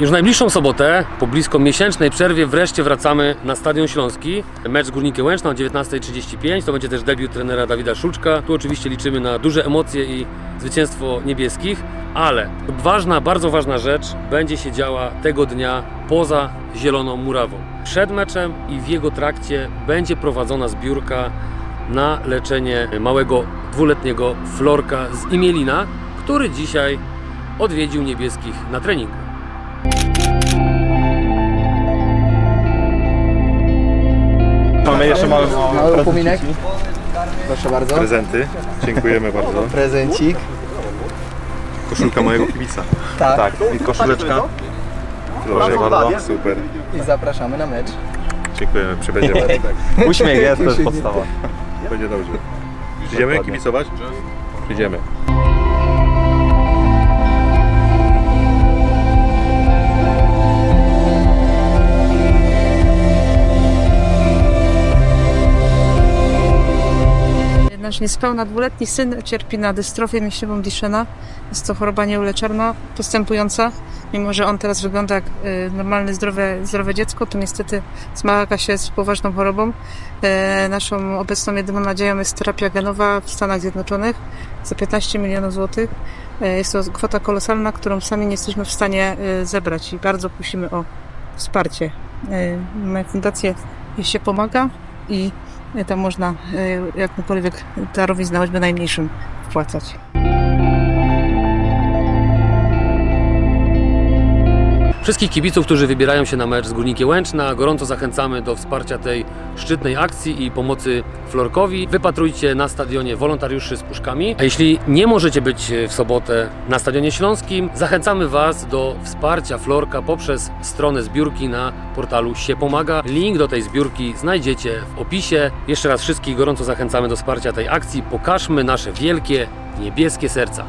Już najbliższą sobotę, po blisko miesięcznej przerwie, wreszcie wracamy na Stadion Śląski. Mecz z Górnikiem Łęczna o 19.35. To będzie też debiut trenera Dawida Szulczka. Tu oczywiście liczymy na duże emocje i zwycięstwo niebieskich, ale ważna, bardzo ważna rzecz będzie się działa tego dnia poza Zieloną Murawą. Przed meczem i w jego trakcie będzie prowadzona zbiórka na leczenie małego dwuletniego Florka z Imielina, który dzisiaj odwiedził niebieskich na treningu. Mamy jeszcze mały, Mały upominek. Proszę bardzo. prezenty. Dziękujemy bardzo. Prezencik. Koszulka mojego kibica. Tak. Tak, i koszuleczka. Proszę bardzo, super. I zapraszamy na mecz. Dziękujemy, przybędziemy. Uśmiech jest, to jest podstawa. Będzie dobrze. Idziemy kibicować? Idziemy. Nasz niespełna dwuletni syn cierpi na dystrofię mięśniową Duchenna. Jest to choroba nieuleczalna, postępująca. Mimo, że on teraz wygląda jak y, normalne, zdrowe, zdrowe dziecko, to niestety zmaga się z poważną chorobą. E, Naszą obecną jedyną nadzieją jest terapia genowa w Stanach Zjednoczonych za 15 milionów złotych. E, Jest to kwota kolosalna, którą sami nie jesteśmy w stanie e, zebrać i bardzo prosimy o wsparcie. E, Moja fundacja się pomaga i tam można e, jakąkolwiek darowiznę, choćby najmniejszym, wpłacać. Wszystkich kibiców, którzy wybierają się na mecz z Górnikiem Łęczna, gorąco zachęcamy do wsparcia tej szczytnej akcji i pomocy Florkowi. Wypatrujcie na stadionie wolontariuszy z puszkami. A jeśli nie możecie być w sobotę na Stadionie Śląskim, zachęcamy Was do wsparcia Florka poprzez stronę zbiórki na portalu się pomaga. Link do tej zbiórki znajdziecie w opisie. Jeszcze raz wszystkich gorąco zachęcamy do wsparcia tej akcji. Pokażmy nasze wielkie, niebieskie serca.